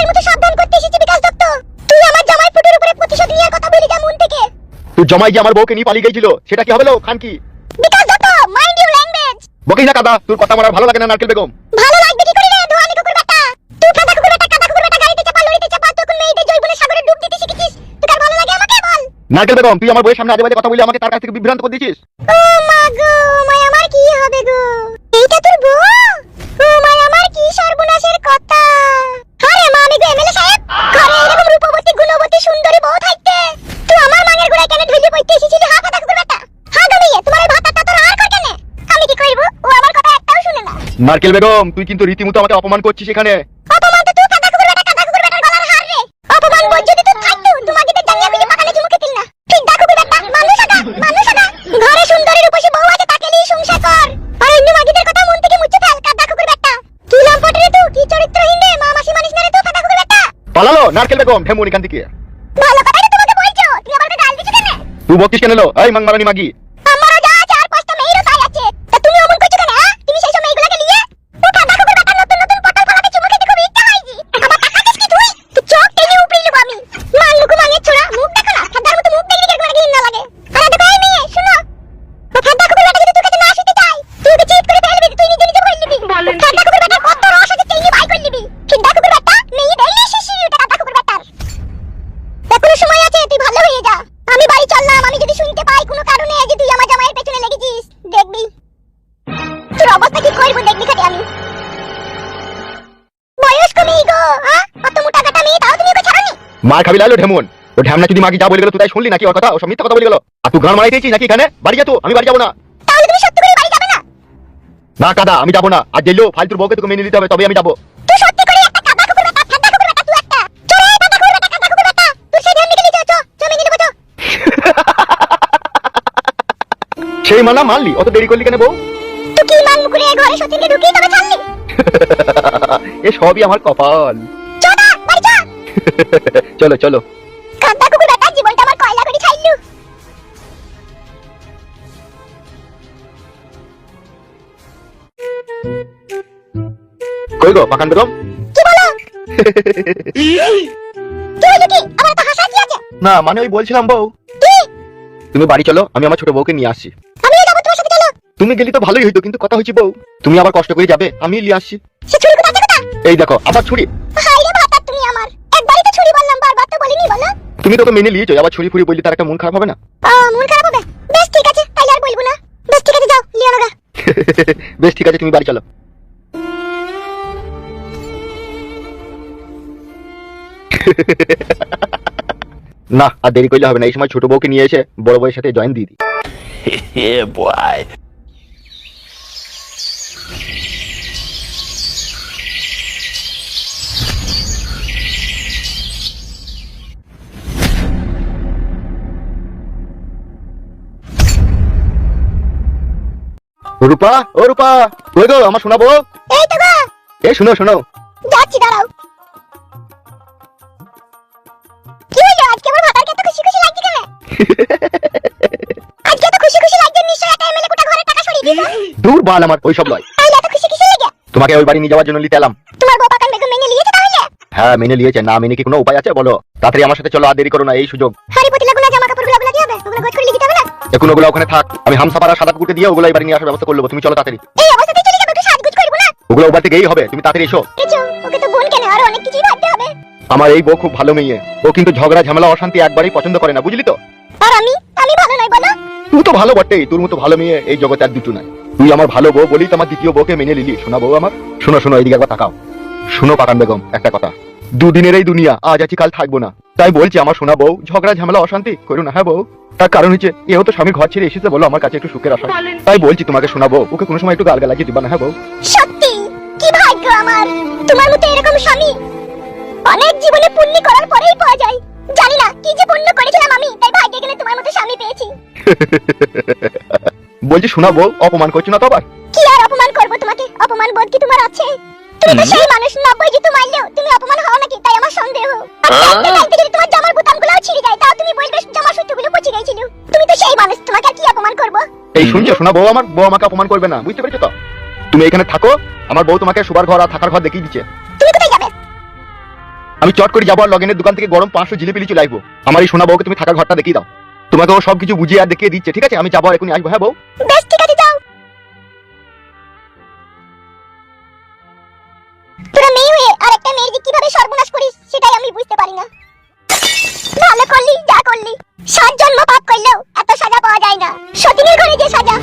শেষবারের মতো সাবধান করতে এসেছি বিকাশ দত্ত। তুই আমার জামাই ফুটের উপরে প্রতিশোধ নেওয়ার কথা বলি যা মন থেকে? তুই জমাই যে আমার বউকে নিয়ে পালিয়ে গেছিল সেটা কি হবে লো খান কি Bikash Dutta mind you language বকিস না কাদা তোর কথা আমার ভালো লাগে না নারকেল বেগম। ভালো লাগবে কি করে রে ধোয়ানি কুকুর বেটা? তুই কাদা কুকুর বেটা কাদা কুকুর বেটা গাড়িতে চাপা লরিতে চাপা তখন মেয়েদের জৈবনে সাগরে ডুব দিতে শিখেছিস? তোর ভালো লাগে আমাকে বল! নারকেল বেগম তুই আমার বউয়ের সামনে আজে বাজে কথা বলে আমাকে তার কাছ থেকে বিভ্রান্ত করে দিয়েছিস? ও মা গো মাই আমার কি হবে গো? এইটা তোর বউ? ও মাই আমার কি সর্বনাশের কথা? আমি এমএলএ সাহেব, ঘরে এরকম রূপবতী, গুণবতী, সুন্দরী বউ থাকতে। তুই আমার মাঙের গোড়ায় কেন ঢুলে পড়তে এসেছিলি? হা কথা হা গমিয়ে তোমার ভাতাটা তো আর কেন? আমি কি করব ও আমার কথা একটাও শুনে না। মার্কেল বেগম, তুই কিন্তু রীতিমতো আমাকে অপমান করছিস এখানে। নারকেল বেগম ঢেমুন এখান থেকে ভালো কথাই তো তোমাকে বলছো। তুমি আবার গাল দিছো কেন? তুই বকিস কেন লো? এই মাংমারানি মাগি। মার খাবি লালো ঢেমুন। ও ঢ্যামনা যদি মাগি যা বলে গেল তুই তাই শুনলি নাকি? ওর কথা? ও সব মিথ্যা কথা বলে গেল। আর তুই গান মারাই দিয়েছিস নাকি এখানে? বাড়ি যা তো আমি বাড়ি যাব না। তাহলে তুমি সত্যি করে বাড়ি যাবে না? না কাদা আমি যাব না। আর জেলেও ফালতুর বউকে তোকে মেনে নিতে হবে তবে আমি যাব। তুই সত্যি করে একটা কাদা কুকুর বেটা ঠান্ডা কুকুর বেটা তুই একটা। চলে কাদা কুকুর বেটা কাদা কুকুর বেটা। তুই সেই ঢেমনি মেনে নেব চো। সেই মানা মানলি? অত দেরি করলি কেন বউ? তুই কি মান মুকুরে ঘরে সতীনকে ঢুকিয়ে তবে ছাড়লি? এ সবই আমার কপাল। চলো চলো। কাদা কুকুর বেটা জীবনটা আমার কয়লা করে ছাইলু কই গো পাকান বেগম? কি বলো? কি হলো কি? আমার তো হাসা কি আছে। না মানে ওই বলছিলাম বউ। তুমি বাড়ি চলো আমি আমার ছোট বউকে নিয়ে আসছি। আমিও যাব তোমার সাথে চলো। তুমি গেলি তো ভালোই হইতো কিন্তু কথা হচ্ছে বউ। তুমি আবার কষ্ট করে যাবে আমি নিয়ে আসছি। সে ছুরি কোথা এই দেখো আবার ছুরি। তো বলিনি বলো। তুমি তোকে মেনে নিয়েছো আবার ছুরি ফুরি বললি তার একটা মন খারাপ হবে না? ও মন খারাপ হবে? বেশ ঠিক আছে তাইলে আর বলব না। বেশ ঠিক আছে যাও লিও না বেশ ঠিক আছে তুমি বাড়ি চলো। না আর দেরি করলে হবে না এই সময় ছোট বউকে নিয়ে এসে বড় বউয়ের সাথে জয়েন দিয়ে দিই। রূপা ও রূপা কই গো আমার শোনাবো? এই তো গো। এই শুনো শোনো। যাচ্ছি দাঁড়াও। কি হলো আজকে আমার ভাতারকে এত খুশি খুশি লাগছে কেন? আজকে এত খুশি খুশি লাগছে নিশ্চয়ই একটা এমএলএ কোটা ঘরের টাকা সরিয়ে দিয়েছে দূর বাল আমার ওই সব লয় তাহলে এত খুশি খুশি লাগে? তোমাকে ওই বাড়ি নিয়ে যাওয়ার জন্য নিতে এলাম। তোমার বউ পাকান বেগম মেনে নিয়েছে তাহলে? হ্যাঁ মেনে নিয়েছে। না মেনে কি কোনো উপায় আছে বলো? তাড়াতাড়ি আমার সাথে চলো আর দেরি করো না এই সুযোগ। হাড়ি এখন ওগুলো ওখানে থাক। আমি হামসাপাড়া সাদা কুকুরকে দিয়ে ওগুলো এবারে নিয়ে আসার ব্যবস্থা করব। তুমি চলো তাড়াতাড়ি। এই অবস্থাতেই চলে যাবে একটু সাজগুজ করব না? ওগুলো ওবার থেকেই হবে। তুমি তাড়াতাড়ি এসো। কিছু ওকে তো বোন কেন আরও অনেক কিছুই ভাবতে হবে। আমার এই বউ খুব ভালো মেয়ে। ও কিন্তু ঝগড়া ঝামেলা অশান্তি একবারই পছন্দ করে না বুঝলি তো? আর আমি? আমি ভালো নই বলো। তুই তো ভালো বটেই তোর মতো ভালো মেয়ে এই জগতে আর দুটো নাই। তুই আমার ভালো বউ বলি তো আমার দ্বিতীয় বউকে মেনে নিলি শোনা বউ আমার? শোনো শোনো এইদিকে একবার তাকাও। শোনো পাকান বেগম একটা কথা। দুদিনের এই দুনিয়া আজ আছি কাল থাকব না। তাই বলছি আমার শোনা বউ ঝগড়া ঝামেলা অশান্তি করো না হ্যাঁ বউ? তার কারণ হচ্ছে এও তো স্বামীর ঘর ছেড়ে এসেছে বলো আমার কাছে একটু সুখের আশা। তাই বলছি তোমাকে শোনাবো ওকে কোনো সময় একটু গাল গালাকি দিবা না হ্যাঁ বউ? সত্যি? কি ভাগ্য আমার? তোমার মতো এরকম স্বামী? অনেক জীবনে পুণ্য করার পরেই পাওয়া যায়। জানি না কি যে পুণ্য করেছিলাম আমি তাই ভাগ্যে গেলে তোমার মতো স্বামী পেয়েছি। বলছি শোনা বউ অপমান করছ না তো আবার? কি আর অপমান করব তোমাকে? অপমান বোধ কি তোমার আছে? তুমি তো সেই মানুষ নব্বই জিতু মারলেও তুমি অপমান হও নাকি? তাই আমার সন্দেহ। আর যদি তোমার জামার বোতামগুলোও ছিঁড়ে যায় তাও তুমি বলবে জামার সুতোগুলো পচে গিয়েছিল। তুমি তো সেই মানুষ তোমাকে কি অপমান করব? এই শুনছো? শোনা বউ আমার বউ আমাকে অপমান করবে না বুঝতে পেরেছ তো? তুমি এখানে থাকো আমার বউ তোমাকে শোবার ঘর আর থাকার ঘর দেখিয়ে দিচ্ছে। তুমি কোথায় যাবে? আমি চট করে যাব আর লগেনের দোকান থেকে গরম পাঁচশো জিলিপি লিচু লাইবো আমার এই সোনা বউকে তুমি থাকার ঘরটা দেখিয়ে দাও। তোমাকে ও সবকিছু বুঝিয়ে আর দেখিয়ে দিচ্ছে ঠিক আছে? আমি যাব আর এখনই আসব হ্যাঁ বউ? বেশ ঠিক আছে কীভাবে সর্বনাশ করিস সেটাই আমি বুঝতে পারি না। ভালো করলি যা করলি। সাত জন্ম পাপ করলেও এত সাজা পাওয়া যায় না। সতীনের ঘরে যে সাজা।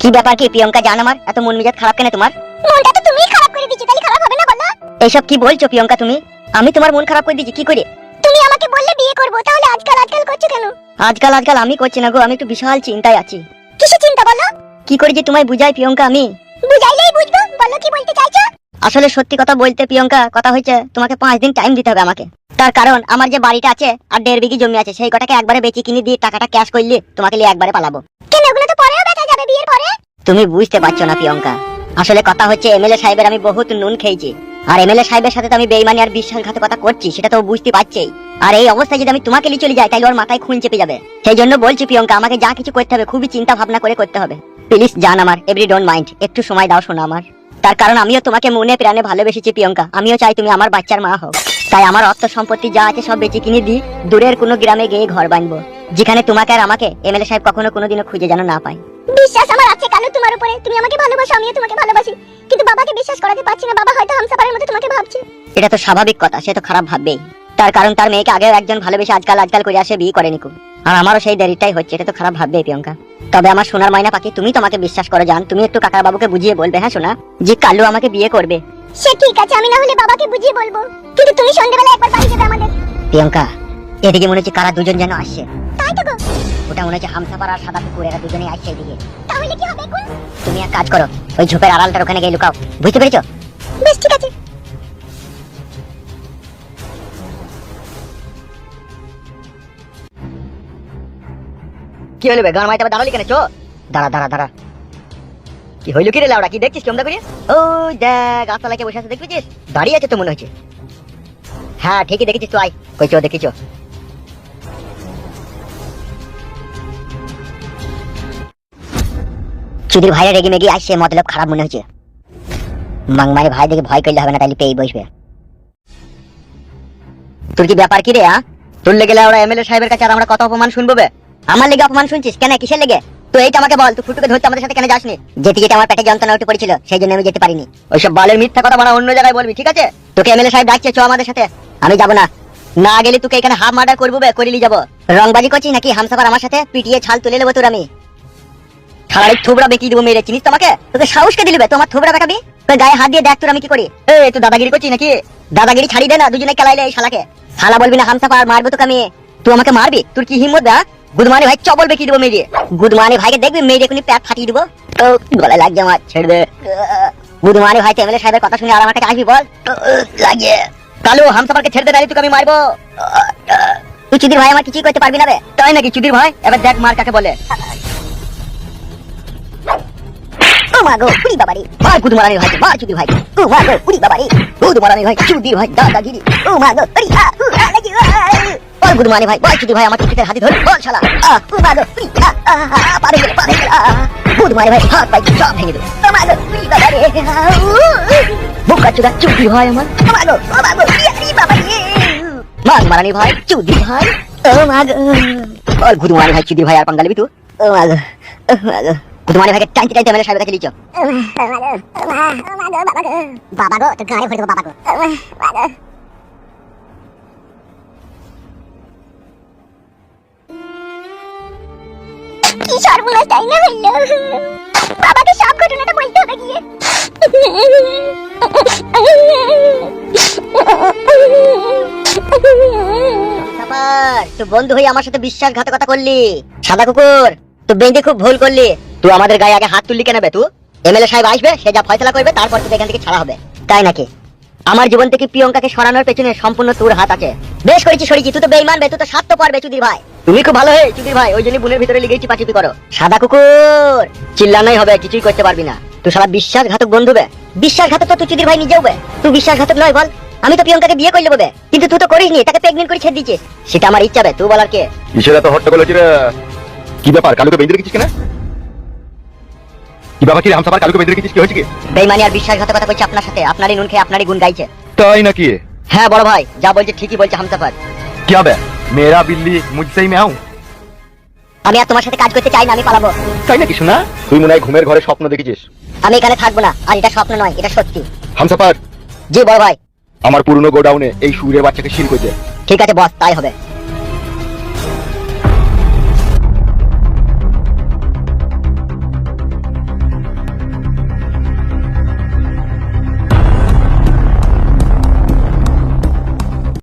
কি ব্যাপার কি প্রিয়ঙ্কা জান আমার এত মন মেজাজ খারাপ কেন তোমার? মনটা তো তুমিই খারাপ করে দিচ্ছি তাহলে খারাপ হবে না বলো? এইসব কি বলছো প্রিয়ঙ্কা তুমি? আমি তোমার মন খারাপ করে দিচ্ছি কি করে? তুমি আমাকে বললে বিয়ে করব তাহলে আজকাল আজকাল করছ কেন? আজকাল আজকাল আমি করছি না গো আমি একটু বিশাল চিন্তায় আছি। কিসে চিন্তা বলো? কি করে যে তোমায় বুঝাই প্রিয়ঙ্কা আমি? বুঝাইলেই বুঝব বলো কি বলতে চাইছো? আসলে সত্যি কথা বলতে প্রিয়ঙ্কা কথা হয়েছে তোমাকে পাঁচ দিন টাইম দিতে হবে আমাকে। তার কারণ আমার যে বাড়িটা আছে আর দেড় বিঘি জমি আছে সেই কটাকে একবারে বেচে কিনে দিয়ে টাকাটা ক্যাশ করলে তোমাকে নিয়ে একবারে পালাবো। কেন ওগুলো তো পরেও বেচা যাবে বিয়ের পরে? তুমি বুঝতে পারছ না প্রিয়ঙ্কা। আসলে কথা হচ্ছে এমএলএ সাহেবের আমি বহুত নুন খেয়েছি। আর এমএলএ সাহেবের সাথে তো আমি বেইমানি আর বিশ্বাসঘাতকতা করছি সেটা তো বুঝতে পারছেই। আর এই অবস্থায় যদি আমি তোমাকে নিয়ে চলে যাই তাহলে ওর মাথায় খুন চেপে যাবে। সেই জন্য বলছি প্রিয়ঙ্কা আমাকে যা কিছু করতে হবে খুবই চিন্তা ভাবনা করে করতে হবে। প্লিজ জান আমার এভরি ডোন্ট মাইন্ড একটু সময় দাও শোনা আমার। তার কারণ আমিও তোমাকে মনে প্রাণে ভালোবেসেছি প্রিয়ঙ্কা। আমিও চাই তুমি আমার বাচ্চার মা হও। তাই আমার অর্থ সম্পত্তি যা আছে সব বেঁচে কিনে দিই দূরের কোনো গ্রামে গিয়ে ঘর বানবো। যেখানে তোমাকে আর আমাকে এমএলএ সাহেব কখনো কোনোদিনও খুঁজে যেন না পায়। বিশ্বাস আমার আছে কালু তোমার উপরে। তুমি আমাকে ভালোবাসো আমিও তোমাকে ভালোবাসি। কিন্তু বাবাকে বিশ্বাস করাতে পারছি না বাবা হয়তো হামসাপারের মতো তোমাকে ভাবছে। এটা তো স্বাভাবিক কথা সে তো খারাপ ভাববেই। তার কারণ তার মেয়েকে আগেও একজন ভালোবেসে আজকাল আজকাল করে আসে বিয়ে করেনি খুব। আর আমারও সেই দেরিটাই হচ্ছে এটা তো খারাপ ভাববেই প্রিয়ঙ্কা। তবে আমার সোনার মাইনা পাখি তুমি তোমাকে বিশ্বাস করো জান তুমি একটু কাকার বাবুকে বুঝিয়ে বলবে হ্যাঁ সোনা? যে কালু আমাকে বিয়ে করবে। সে ঠিক আছে আমি না হলে বাবাকে বুঝিয়ে বলব। কিন্তু তুমি সন্ধ্যেবেলা একবার বাড়ি যাবে আমাদের। প্রিয়ঙ্কা এদিকে মনে হচ্ছে কারা দুজন যেন আসছে। তাই তো গো। ওটা মনে হচ্ছে হামসাপার আর সাদা কুকুর এরা দুজনেই আসছে এদিকে। তাহলে কি হবে এখন? তুমি এক কাজ করো ওই ঝোপের আড়ালটার ওখানে গিয়ে লুকাও। বুঝতে পেরেছ? বেশ ঠিক আছে। কি বে? গান মাইতে দাঁড়ালি কেন চো? দাঁড়া দাঁড়া দাঁড়া। কি হইল কি রে লাউড়া? কি দেখছিস কেমন করিয়ে ও দেখ গাছতলাকে বসে আছে, দেখছিস? দাঁড়িয়ে আছে তো মনে হচ্ছে। হ্যাঁ ঠিকই দেখেছিস তো, আয়। কই চো দেখিছো চুদির ভাইরা রেগে মেগে আসছে মতলব খারাপ মনে হচ্ছে। মাংমারি ভাই দেখে ভয় করলে হবে না তাহলে পেয়ে বসবে। তোর কি ব্যাপার কি রে হ্যাঁ তোর লেগে ওরা এমএলএ সাহেবের কাছে আর আমরা কত অপমান শুনব বে? আমার লেগে অপমান শুনছিস? কেন? কিসের লেগে? তো এইটা আমাকে বল, তুই ফুটুকে ধরতে আমাদের সাথে কেন যাসনি? যেতে যেতে আমার পেটে যন্ত্রণা উঠে পড়েছিল, সেই জন্য আমি যেতে পারিনি। ওইসব বালের মিথ্যা কথা বানা অন্য জায়গায় বলবি, ঠিক আছে? তোকে এমএলএ সাহেব ডাকছে চ আমাদের সাথে। আমি যাব না। না গেলে তোকে এখানে হাফ মার্ডার করব বে, করিলি যাব। রংবাজি করছিস নাকি? হামসাফার আমার সাথে? পিটিয়ে ছাল তুলে নেব তোর আমি। খালাড়ি থুবড়া বেঁকিয়ে দেবো মেরে, চিনিস তোমাকে? তোকে সাহস কে দিলবে তোমার থুবড়া বেকাবি? তোর গায়ে হাত দিয়ে দেখ তোর আমি কি করি। এ তুই দাদাগিরি করছিস নাকি? দাদাগিরি ছাড়ি দে না, দুজনে কেলাইলে এই শালাকে। শালা বলবি না হামসাফা আর মারবো তোকে আমি। তুই আমাকে মারবি? তোর কি হিম্মত দা গুদমানি ভাই চবল বেঁকিয়ে দেবো মেরে গুদমানি ভাইকে দেখবি মেরে এখনই প্যাক ফাটিয়ে দেবো। ও গলায় লাগছে আমার, ছেড়ে দে। গুদমানি ভাই এমএলএ সাহেবের কথা শুনে আর কাছে আসবি বল। লাগে কালু হামসাফারকে ছেড়ে দে নাহলে তোকে আমি মারবো। তুই চুদির ভাই, আমার কিছুই করতে পারবি না রে। তাই নাকি চুদির ভাই? এবার দেখ মার কাকে বলে। ও মা গো পুরি বাবারি। মার গুদ মারানি ভাই মার চুদি ভাই। ও মা গো পুরি বাবারি। গুদ মারানি ভাই চুদি ভাই, দাদাগিরি। ও মা গো পুরি আ। গুদ মারানি ভাই বল চুদি ভাই আমার পিঠের হাতে ধরে বল শালা। আ ও মা গো আ আ আ, পারে গেলে পারে গেলে গুদ মারানি ভাই হাত পাই সব ভেঙে মা গো পুরি বাবারি বোকা চুদা চুদি ভাই আমার। মা গো পুরি বাবারি মার মারানি ভাই চুদি ভাই। ও মা গো। বল গুদ মারানি ভাই চুদি ভাই আর পাঙ্গালিবি তুই? ও মা গো ও মা তোমার ভাইকে টাইতে টাইতে মেলে সাহেবের কাছে লিচো বাবা গো। তোর গাড়ি ভরে দেবো বাবা গো। কি সর্বনাশ, তাই না হইল বাবাকে সব ঘটনাটা বলতে হবে গিয়ে। তুই বন্ধু হয়ে আমার সাথে বিশ্বাসঘাতকতা করলি। সাদা কুকুর তুই বেঁধে খুব ভুল করলি। তুই আমাদের গায়ে আগে হাত তুললি কেন বে তুই এমএলএ সাহেব আসবে, সে যা ফয়সলা করবে, তারপর তুই এখান থেকে ছাড়া হবে। তাই নাকি? আমার জীবন থেকে প্রিয়ঙ্কাকে সরানোর পেছনে সম্পূর্ণ তোর হাত আছে। বেশ করেছি সরিছি তুই তো বেইমান বে তুই তো স্বার্থ পারবে চুদির ভাই। তুমি খুব ভালো হয়ে চুদির ভাই, ওই জন্য বুনের ভিতরে লিগেই চিপাচিপি করো। সাদা কুকুর, চিল্লানোই হবে, কিছুই করতে পারবি না। তুই সারা বিশ্বাসঘাতক বন্ধু বে। বিশ্বাসঘাতক তো তুই চুদির ভাই নিজেও বে। তুই বিশ্বাসঘাতক নয়, বল। আমি তো প্রিয়ঙ্কাকে বিয়ে করলে বে। কিন্তু তুই তো করিসনি, তাকে প্রেগনেন্ট করে ছেড়ে দিচ্ছিস। সেটা আমার ইচ্ছা বে, তুই বলার কে? কিসের এত হট্টগোল হচ্ছে রে? কি ব্যাপার, কালুকে বেঁধে রেখেছিস কেন? কি বাবা কি কালুকে বেঁধে হয়েছে কি? বেইমানি আর বিশ্বাসঘাতকতা করছে আপনার সাথে। আপনারই নুন খেয়ে আপনারই গুণ গাইছে। তাই নাকি? হ্যাঁ বড় ভাই যা বলছে ঠিকই বলছে কি হবে? মেরা বিল্লি মুঝসেই মেয়াও? আমি আর তোমার সাথে কাজ করতে চাই না আমি পালাবো। তাই নাকি শোনা তুই মনে হয় ঘুমের ঘরে স্বপ্ন দেখেছিস। আমি এখানে থাকব না আর এটা স্বপ্ন নয় এটা সত্যি। হামসাফার! জি বড় ভাই। আমার পুরনো গোডাউনে এই সুরের বাচ্চাকে সিল করছে। ঠিক আছে বস তাই হবে।